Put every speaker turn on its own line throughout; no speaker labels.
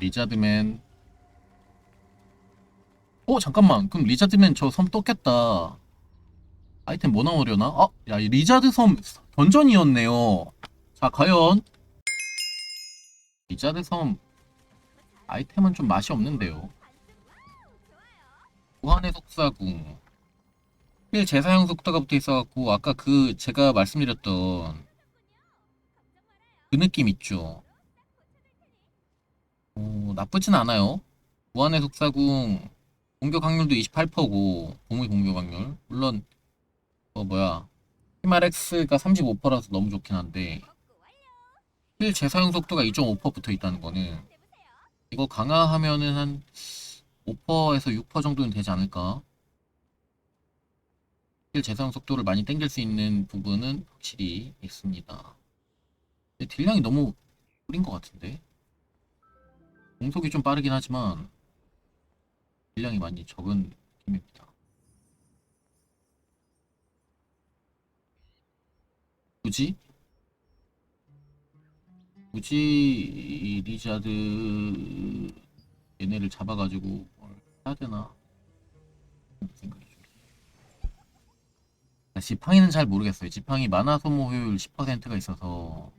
리자드맨 어 잠깐만 그럼 리자드맨 저 섬 떴겠다 아이템 뭐 나오려나? 아, 야, 이 리자드 섬 던전이었네요. 자, 과연 리자드 섬 아이템은 좀 맛이 없는데요. 무한의 속사궁 힐 재사용 속도가 붙어 있어갖고 아까 그 제가 말씀드렸던 그 느낌 있죠. 오, 나쁘진 않아요. 무한의 속사궁 공격 확률도 28%고 공의 공격 확률. 물론 어 뭐야. 히마렉스가 35%라서 너무 좋긴 한데 힐 재사용 속도가 2.5% 붙어 있다는 거는 이거 강화하면은 한 5%에서 6% 정도는 되지 않을까? 힐 재사용 속도를 많이 땡길 수 있는 부분은 확실히 있습니다. 딜량이 너무 뿌린 것 같은데 공속이 좀 빠르긴 하지만 딜량이 많이 적은 팀입니다 굳이? 굳이 이 리자드 얘네를 잡아가지고 뭘 해야 되나 생각이 좀. 아, 지팡이는 잘 모르겠어요. 지팡이 만화 소모 효율 10%가 있어서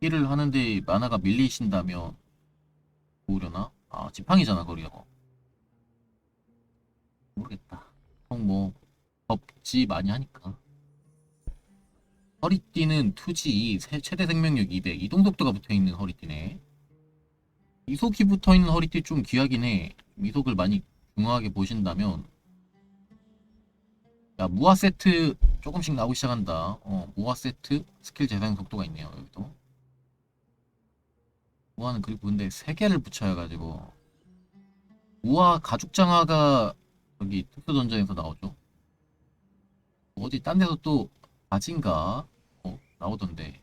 힐을 하는데 만화가 밀리신다면 모으려나? 아 지팡이잖아 거리가 모르겠다. 보통 뭐 법지 많이 하니까. 허리띠는 투지 세- 최대 생명력 200 이동 속도가 붙어있는 허리띠네. 이속이 붙어있는 허리띠 좀 귀하긴 해. 이속을 많이 중요하게 보신다면. 야 무화 세트 조금씩 나오기 시작한다. 어 무화 세트 스킬 재사용 속도가 있네요 여기도 무화는 그리고 근데 3개를 붙여야 가지고 무화 가죽 장화가 여기 특수 던전에서 나오죠 어디 딴 데서 또 바진가 어, 나오던데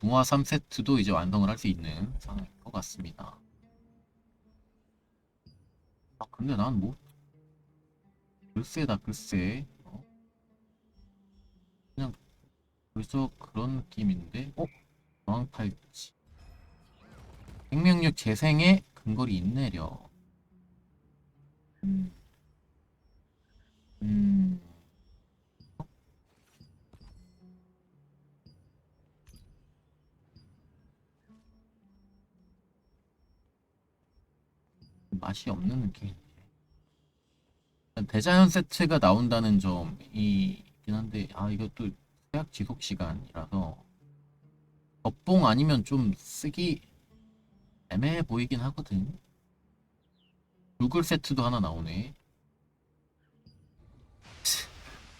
무화 3세트도 이제 완성을 할 수 있는 상황인 것 같습니다. 아 근데 난 뭐 글쎄다 글쎄 어? 그냥 벌써 그런 느낌인데 어? 저항 팔찌 생명력 재생에 근거리 있네려 음. 음. 맛이 없는 느낌. 대자연 세트가 나온다는 점이 있긴 한데, 아, 이것도 세약 지속 시간이라서, 덮봉 아니면 좀 쓰기 애매해 보이긴 하거든. 불글 세트도 하나 나오네.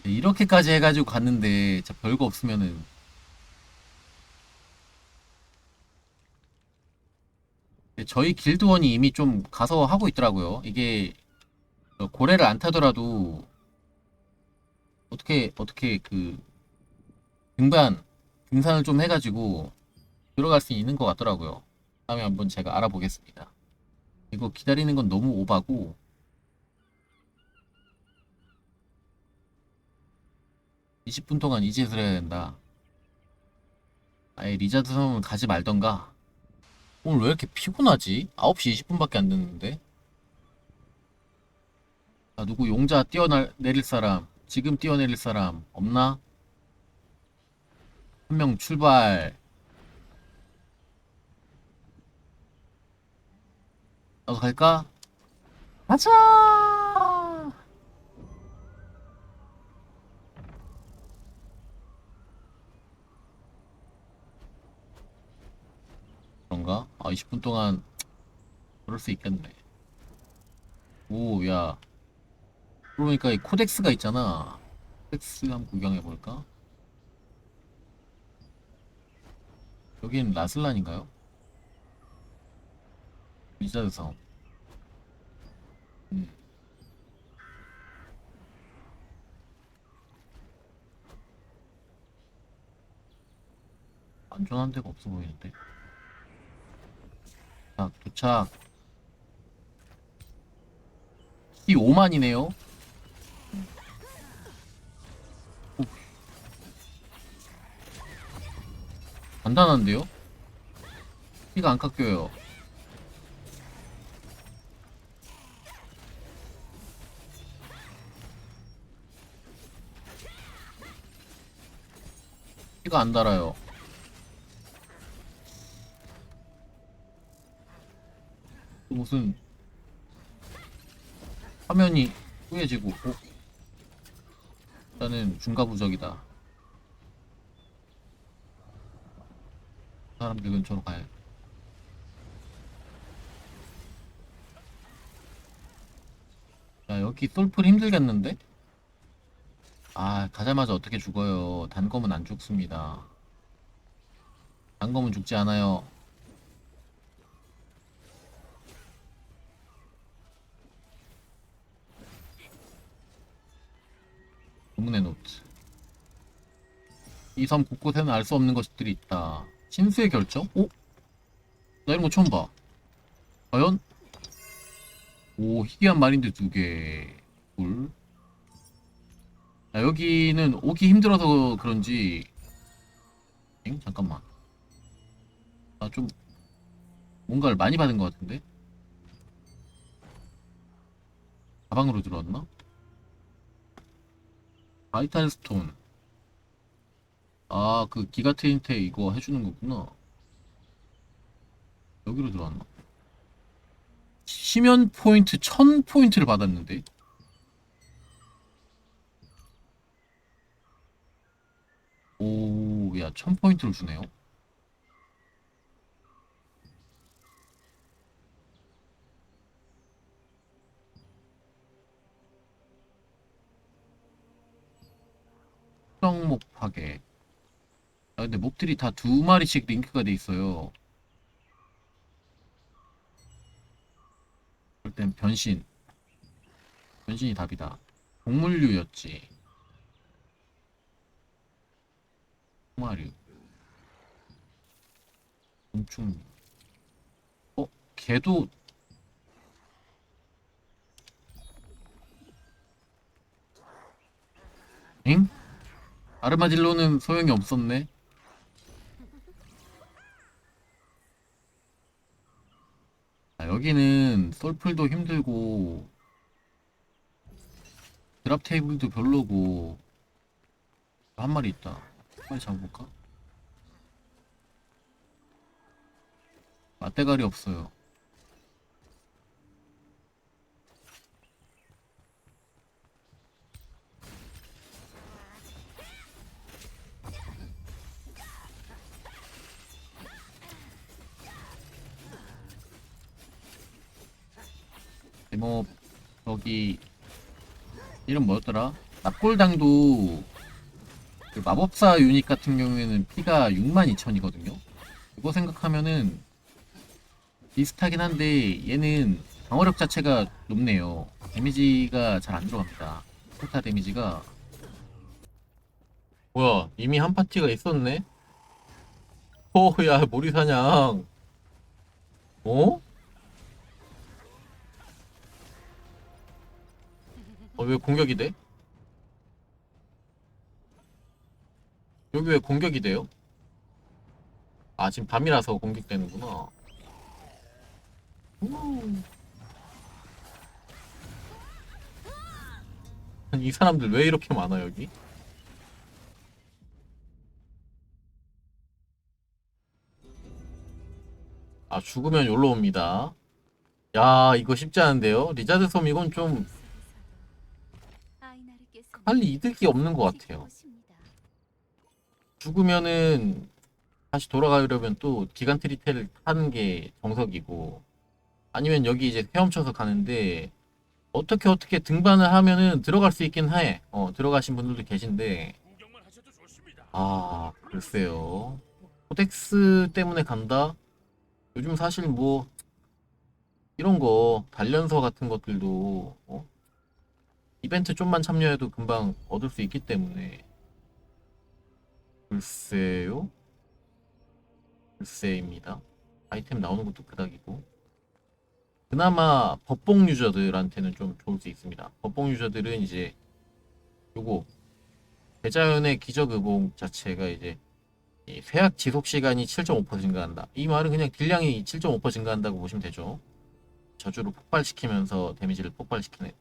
이렇게까지 해가지고 갔는데, 진짜 별거 없으면은, 저희 길드원이 이미 좀 가서 하고 있더라고요. 이게 어, 고래를 안 타더라도 어떻게 어떻게 그 등반 등산을 좀 해가지고 들어갈 수 있는 것 같더라고요. 다음에 한번 제가 알아보겠습니다. 이거 기다리는 건 너무 오바고 (20분) 동안 이 짓을 해야 된다. 아예 리자드 섬을 가지 말던가. 오늘 왜 이렇게 피곤하지? 9시 20분밖에 안 됐는데. 아, 누구 용자 뛰어내릴 사람, 지금 뛰어내릴 사람 없나? 한 명 출발. 나도 갈까? 가자! 그런가? 아, 20분 동안 그럴 수 있겠네. 오, 야. 그러니까 이 코덱스가 있잖아. 코덱스 한번 구경해 볼까? 여긴 라슬란인가요? 섬. 음. 안전한 데가 없어 보이는데. 자, 도착. 이 5만이네요. 간단한데요? 피가 안 깎여요. 피가 안 달아요. 무슨 화면이 뿌얘지고 오. 일단은 중과부적이다. 사람들 근처로 가야 야 여기 솔플 힘들겠는데? 아 가자마자 어떻게 죽어요? 단검은 안 죽습니다. 단검은 죽지 않아요. 주문의 노트. 이 섬 곳곳에는 알 수 없는 것들이 있다. 신수의 결정? 오? 나 이런 거 처음 봐. 과연? 오 희귀한 마린드 두개. 둘 야, 여기는 오기 힘들어서 그런지 엥? 잠깐만 나좀 뭔가를 많이 받은 것 같은데? 가방으로 들어왔나? 바이탈 스톤 아 그 기가 트윈테 이거 해주는 거구나 여기로 들어왔나? 시면 포인트 1000포인트를 받았는데 오, 야, 1000포인트를 주네요. 수정목 파괴. 아, 근데 몹들이 다 두 마리씩 링크가 돼 있어요. 그럴 땐 변신. 변신이 답이다. 동물류였지. 마류. 곤충. 어? 걔도 엥? 아르마딜로는 소용이 없었네. 아, 여기는 솔플도 힘들고 드랍 테이블도 별로고 한 마리 있다. 빨리 잡아볼까? 맛대가리 없어요. 뭐 저기 이름 뭐였더라? 납골당도 그 마법사 유닛 같은 경우에는 피가 62,000이거든요. 그거 생각하면은 비슷하긴 한데 얘는 방어력 자체가 높네요. 데미지가 잘 안 들어갑니다. 포타 데미지가 뭐야 이미 한 파티가 있었네? 오야 모리사냥 어? 어, 왜 공격이 돼? 여기 왜 공격이 돼요? 아, 지금 밤이라서 공격되는구나. 음. 이 사람들 왜 이렇게 많아, 여기? 아, 죽으면 yor로 옵니다. 야, 이거 쉽지 않은데요? 리자드 섬 이건 좀 빨리 이득이 없는 것 같아요. 죽으면은 다시 돌아가려면 또 기간 트리텔을 하는 게 정석이고 아니면 여기 이제 헤엄쳐서 가는데 어떻게 어떻게 등반을 하면은 들어갈 수 있긴 해. 어, 들어가신 분들도 계신데 아, 글쎄요. 코덱스 때문에 간다? 요즘 사실 뭐 이런 거 단련서 같은 것들도 어? 이벤트 좀만 참여해도 금방 얻을 수 있기 때문에 글쎄요. 글쎄입니다. 아이템 나오는 것도 그닥이고. 그나마 법봉 유저들한테는 좀 좋을 수 있습니다. 법봉 유저들은 이제 요거 대자연의 기적 의봉 자체가 이제 이 쇠약 지속 시간이 7.5% 증가한다. 이 말은 그냥 딜량이 7.5% 증가한다고 보시면 되죠. 저주를 폭발시키면서 데미지를 폭발시키는.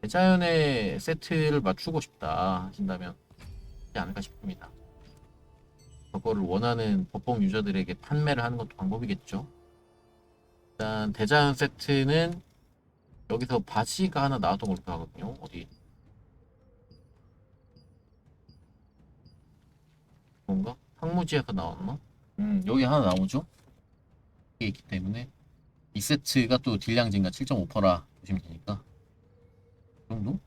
대자연의 세트를 맞추고 싶다 하신다면 하지 않을까 싶습니다. 그거를 원하는 법봉 유저들에게 판매를 하는 것도 방법이겠죠. 일단 대자연 세트는 여기서 바지가 하나 나왔던 걸로 하거든요. 어디? 뭔가? 황무지에서 나왔나? 음, 여기 하나 나오죠? 이게 있기 때문에 이 세트가 또 딜량 증가 7.5%라 보시면 되니까 이 정도?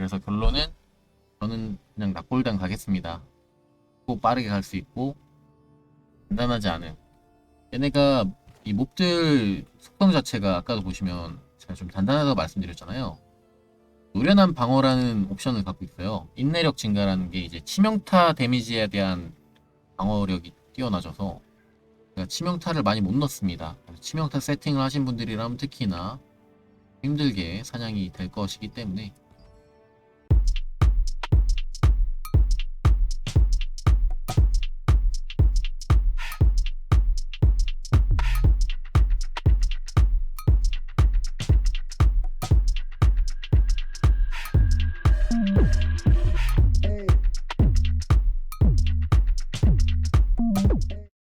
그래서 결론은 저는 그냥 낙골당 가겠습니다. 꼭 빠르게 갈 수 있고 간단하지 않은 얘네가 이 몹들 속성 자체가 아까도 보시면 제가 좀 단단하다고 말씀드렸잖아요. 노련한 방어라는 옵션을 갖고 있어요. 인내력 증가라는 게 이제 치명타 데미지에 대한 방어력이 뛰어나져서 치명타를 많이 못 넣습니다. 치명타 세팅을 하신 분들이라면 특히나 힘들게 사냥이 될 것이기 때문에